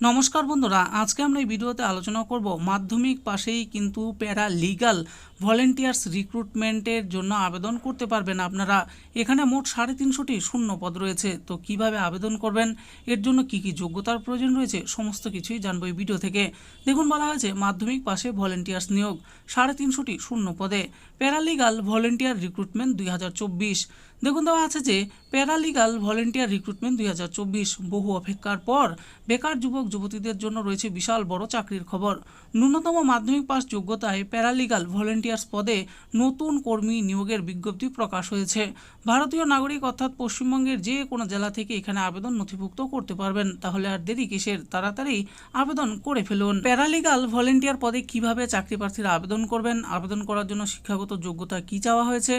নমস্কার বন্ধুরা, আজকে আমরা এই ভিডিওতে আলোচনা করব মাধ্যমিক পাশেই কিন্তু প্যারা লিগাল ভলেন্টিয়ার্স রিক্রুটমেন্টের জন্য আবেদন করতে পারবেন আপনারা। এখানে মোট সাড়ে তিনশোটি শূন্য পদ রয়েছে। তো কীভাবে আবেদন করবেন, এর জন্য কি কি যোগ্যতার প্রয়োজন রয়েছে, সমস্ত কিছুই জানব এই ভিডিও থেকে। দেখুন, বলা হয়েছে মাধ্যমিক পাশে ভলেন্টিয়ার্স নিয়োগ, সাড়ে তিনশোটি শূন্য পদে। প্যারালিগাল ভলেন্টিয়ার রিক্রুটমেন্ট দুই হাজার চব্বিশ দেখুন, দেওয়া আছে যে প্যারালিগাল ভলেন্টিয়ার রিক্রুটমেন্ট দু হাজার চব্বিশ বহু অপেক্ষার পর বেকার যুবক, যুবতীদের জন্য রয়েছে বিশাল বড় চাকরির খবর। ন্যূনতম মাধ্যমিক পাস যোগ্যতায় প্যারালিগাল ভলেন্টিয়ার্স পদে নতুন কর্মী নিয়োগের বিজ্ঞপ্তি প্রকাশ হয়েছে। ভারতীয় নাগরিক অর্থাৎ পশ্চিমবঙ্গের যে কোনো জেলা থেকে এখানে আবেদন নথিভুক্ত করতে পারবেন। তাহলে আর দেরি কিসের? তাড়াতাড়ি আবেদন করে ফেলুন। প্যারালিগাল ভলেন্টিয়ার পদে কীভাবে চাকরি প্রার্থীরা আবেদন করবেন? আবেদন করার জন্য শিক্ষাগত যোগ্যতা কি চাওয়া হয়েছে?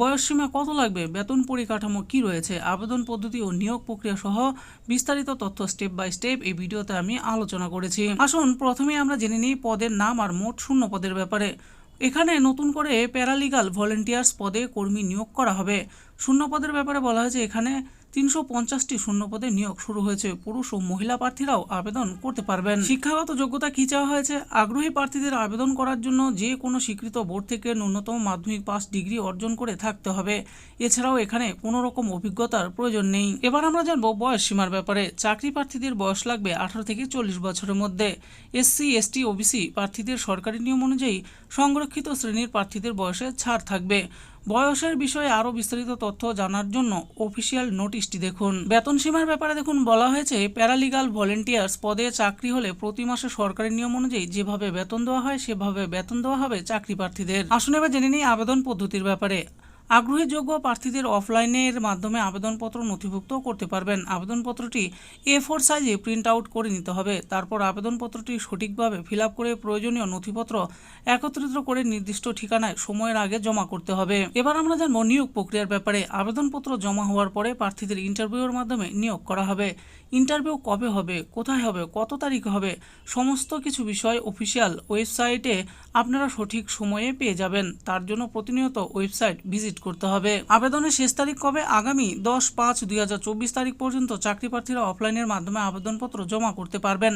বয়সসীমা কত লাগবে? বেতন পরিকাঠামো কি রয়েছে? আবেদন পদ্ধতি ও নিয়োগ প্রক্রিয়া সহ বিস্তারিত তথ্য স্টেপ বাই স্টেপ এই ভিডিওতে আমি আলোচনা করেছি। আসুন প্রথমে আমরা জেনে নিই পদের নাম আর মোট শূন্য পদের ব্যাপারে। এখানে নতুন করে প্যারালিগাল ভলেন্টিয়ার্স পদে কর্মী নিয়োগ করা হবে। শূন্য পদের ব্যাপারে বলা হয়েছে এখানে তিনশো পঞ্চাশটি শূন্যপদে নিয়োগ শুরু হয়েছে। পুরুষ ও মহিলা প্রার্থীরাও আবেদন করতে পারবেন। শিক্ষাগত যোগ্যতা কি চাওয়া হয়েছে? আগ্রহী প্রার্থীদের আবেদন করার জন্য যে কোনো স্বীকৃত বোর্ড থেকে ন্যূনতম মাধ্যমিক পাস ডিগ্রি অর্জন করে থাকতে হবে। এছাড়াও এখানে কোনো রকম অভিজ্ঞতার প্রয়োজন নেই। এবার আমরা জানব বয়স সীমার ব্যাপারে। চাকরি প্রার্থীদের বয়স লাগবে আঠারো থেকে চল্লিশ বছরের মধ্যে। এসসি এসটি ওবিসি প্রার্থীদের সরকারি নিয়ম অনুযায়ী সংরক্ষিত শ্রেণির প্রার্থীদের বয়সে ছাড় থাকবে। বয়সের বিষয়ে আরও বিস্তারিত তথ্য জানার জন্য অফিসিয়াল নোটিশটি দেখুন। বেতন সীমার ব্যাপারে দেখুন, বলা হয়েছে, প্যারালিগাল ভলেন্টিয়ার্স পদে চাকরি হলে প্রতি মাসে সরকারি নিয়ম অনুযায়ী যেভাবে বেতন দেওয়া হয়, সেভাবে বেতন দেওয়া হবে চাকরি প্রার্থীদের আসুন এবার জেনে নিই আবেদন পদ্ধতির ব্যাপারে। আগ্রহী যোগ্য প্রার্থীদের অফলাইনের মাধ্যমে আবেদনপত্র নথিভুক্ত করতে পারবেন। আবেদনপত্রটি এ ফোর সাইজে প্রিন্ট আউট করে নিতে হবে। তারপর আবেদনপত্রটি সঠিকভাবে ফিল করে প্রয়োজনীয় নথিপত্র একত্রিত করে নির্দিষ্ট ঠিকানায় সময়ের আগে জমা করতে হবে। এবার আমরা জানব নিয়োগ প্রক্রিয়ার ব্যাপারে। আবেদনপত্র জমা হওয়ার পরে প্রার্থীদের ইন্টারভিউর মাধ্যমে নিয়োগ করা হবে। ইন্টারভিউ কবে হবে? কোথায় হবে? কত তারিখ হবে? সমস্ত কিছু বিষয় অফিসিয়াল ওয়েবসাইটে আপনারা সঠিক সময়ে পেয়ে যাবেন। তার জন্য প্রতিনিয়ত ওয়েবসাইট ভিজিট করতে হবে। আবেদনের শেষ তারিখ কবে? আগামী দশ পাঁচ দুই তারিখ পর্যন্ত চাকরি প্রার্থীরা অফলাইনের মাধ্যমে আবেদনপত্র জমা করতে পারবেন।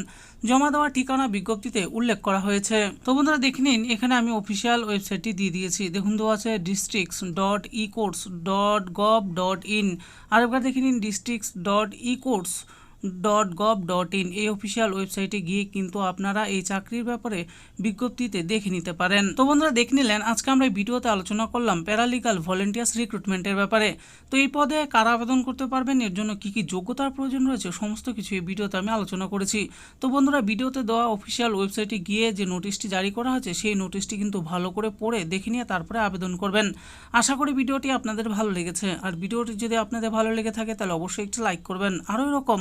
জমা দেওয়ার ঠিকানা বিজ্ঞপ্তিতে উল্লেখ করা হয়েছে। তো বন্ধুরা দেখে নিন, এখানে আমি অফিসিয়াল ওয়েবসাইটটি দিয়ে দিয়েছি। দেখুন, দেওয়া আছে districts dot e courts dot gov dot in আরেকবার দেখে নিন districts dot e courts dot gov dot in এই অফিসিয়াল ওয়েবসাইটে গিয়ে কিন্তু আপনারা এই চাকরির ব্যাপারে বিজ্ঞপ্তিতে দেখে নিতে পারেন। তো বন্ধুরা দেখে নিলেন, আজকে আমরা এই ভিডিওতে আলোচনা করলাম প্যারালিগাল ভলেন্টিয়ার্স রিক্রুটমেন্টের ব্যাপারে। তো এই পদে কারা আবেদন করতে পারবেন, এর জন্য কি কি যোগ্যতার প্রয়োজন রয়েছে, সমস্ত কিছু এই ভিডিওতে আমি আলোচনা করেছি। তো বন্ধুরা ভিডিওতে দেওয়া অফিসিয়াল ওয়েবসাইটে গিয়ে যে নোটিশটি জারি করা হয়েছে, সেই নোটিশটি কিন্তু ভালো করে পড়ে, দেখে নিয়ে তারপরে আবেদন করবেন। আশা করি ভিডিওটি আপনাদের ভালো লেগেছে। আর ভিডিওটি যদি আপনাদের ভালো লেগে থাকে, তাহলে অবশ্যই একটি লাইক করবেন। আরও এরকম